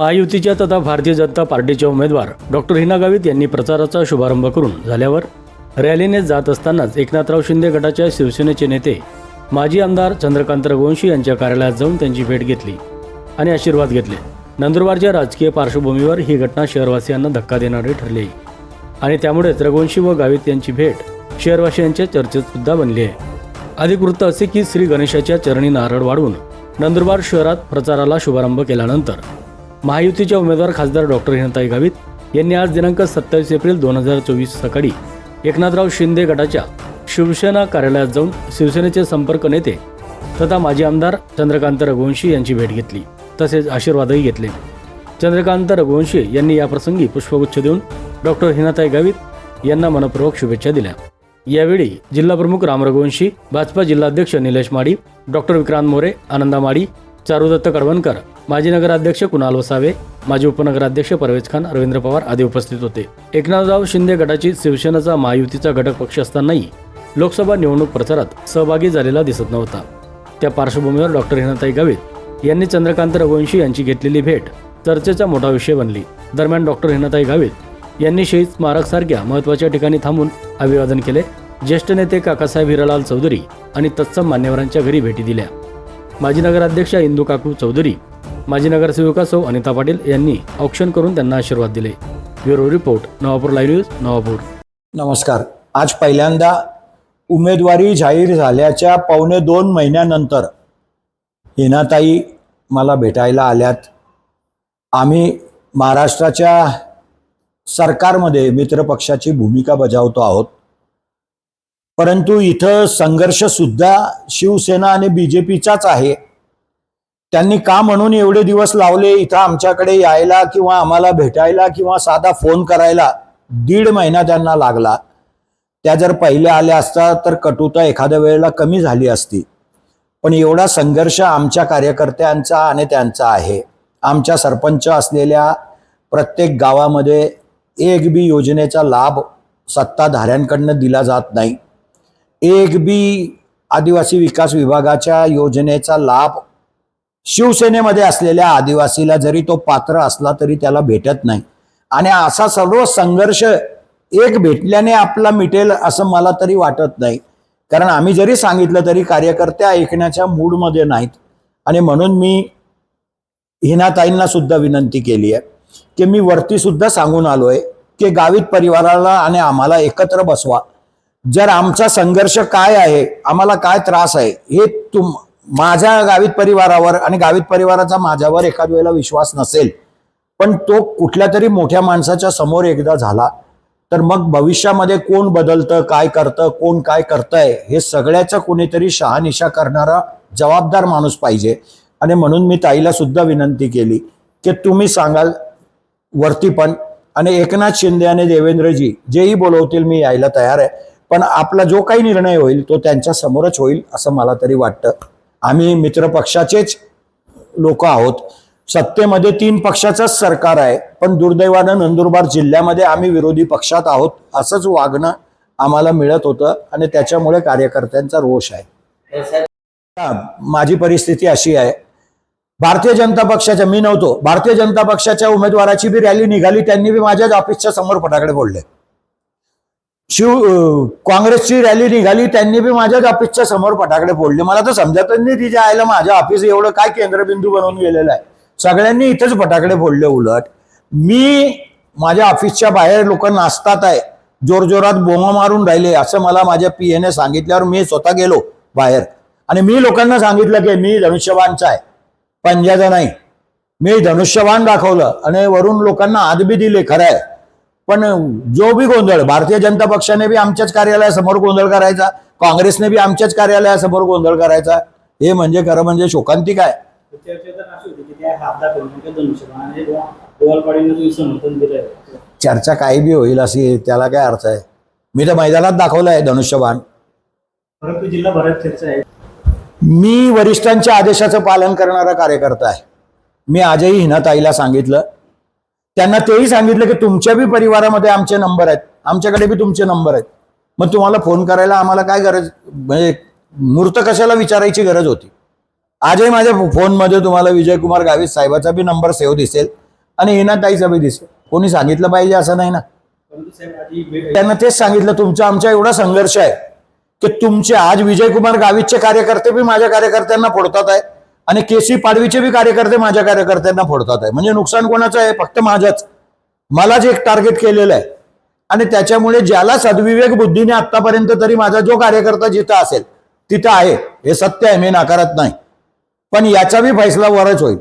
महायुतीच्या तथा भारतीय जनता पार्टीच्या उमेदवार डॉक्टर हिना गावित यांनी प्रचाराचा शुभारंभ करून झाल्यावर रॅलीने जात असतानाच एकनाथराव शिंदे गटाच्या शिवसेनेचे नेते माजी आमदार चंद्रकांत रघुवंशी यांच्या कार्यालयात जाऊन त्यांची भेट घेतली आणि आशीर्वाद घेतले. नंदुरबारच्या राजकीय पार्श्वभूमीवर ही घटना शहरवासियांना धक्का देणारी ठरली. आणि त्यामुळेच रघुवंशी व गावित यांची भेट शहरवासियांच्या चर्चेत सुद्धा बनली आहे. अधिक वृत्त असे की श्री गणेशाच्या चरणी नारळ वाढवून नंदुरबार शहरात प्रचाराला शुभारंभ केल्यानंतर महायुतीच्या उमेदवार खासदार डॉक्टर हिनताई गावित यांनी आज दिनांक सत्तावीस एप्रिल दोन हजार चोवीस सकाळी एकनाथराव शिंदे गटाच्या शिवसेना कार्यालयात जाऊन शिवसेनेचे संपर्क नेते तथा माजी आमदार चंद्रकांत रघुवंशी यांची भेट घेतली. तसेच आशीर्वादही घेतले. चंद्रकांत रघुवंशी यांनी याप्रसंगी पुष्पगुच्छ देऊन डॉक्टर हिनाताई गावित यांना मनपूर्वक शुभेच्छा दिल्या. यावेळी जिल्हाप्रमुख राम रघुवंशी भाजपा जिल्हाध्यक्ष निलेश माडी डॉक्टर विक्रांत मोरे आनंदा माडी चारुदत्त कडवणकर माजी नगराध्यक्ष कुणाल वसावे माजी उपनगराध्यक्ष परवेज खान रवींद्र पवार आदी उपस्थित होते. एकनाथराव शिंदे गटाची शिवसेनेचा महायुतीचा घटक पक्ष असतानाही लोकसभा निवडणूक प्रचारात सहभागी झालेला दिसत नव्हता. त्या पार्श्वभूमीवर डॉक्टर हिनाताई गावित यांनी चंद्रकांत रघुवंशी यांची घेतलेली भेट चर्चेचा मोठा विषय बनली. दरम्यान डॉक्टर हिनाताई गावित यांनी शहीद स्मारकसारख्या महत्त्वाच्या ठिकाणी थांबून अभिवादन केले. ज्येष्ठ नेते काकासाहेब हिरालाल चौधरी आणि तत्सम मान्यवरांच्या घरी भेटी दिल्या. माजी नगराध्यक्षा इंदू काकू चौधरी माजी नगरसेविका सौ अनिता पाटील यांनी औक्षण करून त्यांना आशीर्वाद दिले. Bureau report Navapur live news Navapur. नमस्कार. आज पहिल्यांदा उमेदवारी जाहीर झाल्याच्या पावणे दोन महिन्यानंतर हिनाताई मला भेटायला आल्यात. आम्ही महाराष्ट्राच्या सरकारमध्ये मित्रपक्षाची भूमिका बजावतो आहोत. परंतु इथं संघर्षसुद्धा शिवसेना आणि बी जे पीचाच आहे. त्यांनी का म्हणून एवढे दिवस लावले इथं आमच्याकडे यायला किंवा आम्हाला भेटायला किंवा साधा फोन करायला दीड महिना त्यांना लागला. त्या जर पहिल्या आल्या असता तर कटुता एखाद्या वेळेला कमी झाली असती. पण एवढा संघर्ष आमच्या कार्यकर्त्यांचा आणि त्यांचा आहे. आमच्या सरपंच असलेल्या प्रत्येक गावामध्ये एक बी योजनेचा लाभ सत्ताधाऱ्यांकडनं दिला जात नाही. एक बी आदिवासी विकास विभागाच्या योजनेचा लाभ शिवसेनेमध्ये असलेल्या आदिवासीला जरी तो पात्र असला तरी त्याला भेटत नाही. आणि असा सर्व संघर्ष एक भेटल्याने आपला मिटेल असं मला तरी वाटत नाही. कारण आम्ही जरी सांगितलं तरी कार्यकर्ते ऐकण्याच्या मूडमध्ये नाहीत. आणि म्हणून मी हिनाताईंना सुद्धा विनंती केली आहे की मी वरती सुद्धा सांगून आहे की गावित परिवाराला आणि आम्हाला एकत्र बसवा. जर आमचा संघर्ष काय आहे आम्हाला काय त्रास आहे हे तुम माझ्या गावित परिवारावर आणि गावित परिवाराचा माझ्यावर एखाद वेळेला विश्वास नसेल पण तो कुठल्या तरी मोठ्या माणसाच्या समोर एकदा झाला तर मग भविष्यामध्ये कोण बदलतं काय करतं कोण काय करतंय हे सगळ्याचं कोणीतरी शहानिशा करणारा जबाबदार माणूस पाहिजे. आणि म्हणून मी ताईला सुद्धा विनंती केली की तुम्ही सांगाल वरती पण. आणि एकनाथ शिंदे आणि देवेंद्रजी जेही बोलवतील मी यायला तयार आहे. पण आपला जो काही निर्णय होईल तो त्यांच्या समोरच होईल असं मला तरी वाटतं. आम्ही मित्रपक्षाचेच लोक आहोत. सत्तेमध्ये तीन पक्षाचंच सरकार आहे. पण दुर्दैवानं नंदुरबार जिल्ह्यामध्ये आम्ही विरोधी पक्षात आहोत असंच वागणं आम्हाला मिळत होतं आणि त्याच्यामुळे कार्यकर्त्यांचा रोष आहे. माझी परिस्थिती अशी आहे. भारतीय जनता पक्षाच्या मी नव्हतो. भारतीय जनता पक्षाच्या उमेदवाराची बी रॅली निघाली त्यांनी बी माझ्याच ऑफिसच्या समोर फटाकडे बोलले शिव काँग्रेसची रॅली निघाली त्यांनी बी माझ्याच ऑफिसच्या समोर फटाकडे फोडले. मला तर समजतच नाही तिच्या आईला माझ्या ऑफिस एवढं काय केंद्रबिंदू बनवून गेलेलं आहे. सगळ्यांनी इथंच फटाकडे फोडले उलट. मी माझ्या ऑफिसच्या बाहेर लोक नाचतात आहे. जोरजोरात बोमा मारून राहिले असं मला माझ्या पी एने सांगितल्यावर मी स्वतः गेलो बाहेर. आणि मी लोकांना सांगितलं की मी धनुष्यबाणचा आहे. पंजाचा नाही. मी धनुष्यबाण दाखवलं आणि वरून लोकांना आदबी दिले खरं आहे. पण जो बी गोंधळ भारतीय जनता पक्षाने बी आमच्याच कार्यालयासमोर गोंधळ करायचा काँग्रेसने बी आमच्याच कार्यालयासमोर गोंधळ करायचा हे म्हणजे खरं म्हणजे शोकांतिक आहे. चर्चा काही बी होईल अशी त्याला काय अर्थ आहे? मी तर मैदानात दाखवलं आहे धनुष्यबाण परंतु जिल्हाभरात चर्चा आहे मी वरिष्ठांच्या आदेशाचं पालन करणारा कार्यकर्ता आहे. मी आजही हिनाताईला सांगितलं त्यांना तेही सांगितलं की तुमच्या बी परिवारामध्ये आमचे नंबर आहेत. आमच्याकडे बी तुमचे नंबर आहेत. मग तुम्हाला फोन करायला आम्हाला काय गरज? म्हणजे मूर्त कशाला विचारायची गरज होती? आजही माझ्या फोनमध्ये तुम्हाला विजयकुमार गावित साहेबाचा बी नंबर सेव्ह दिसेल आणि हिनाताईचा बी दिसेल. कोणी सांगितलं पाहिजे असं नाही ना? त्यांना तेच सांगितलं तुमचा आमचा एवढा संघर्ष आहे की तुमचे आज विजयकुमार गावितचे कार्यकर्ते बी माझ्या कार्यकर्त्यांना फोडतात आहे. आणि केसी पाडवीचे बी कार्यकर्ते माझ्या कार्यकर्त्यांना फोडतात आहे. म्हणजे नुकसान कोणाचं आहे? फक्त माझंच. मलाच एक टार्गेट केलेलं आहे. आणि त्याच्यामुळे ज्याला सद्विवेक बुद्धीने आतापर्यंत तरी माझा जो कार्यकर्ता जिथं असेल तिथं आहे. हे सत्य आहे मी नाकारत नाही. पण याचा बी फैसला वरच होईल.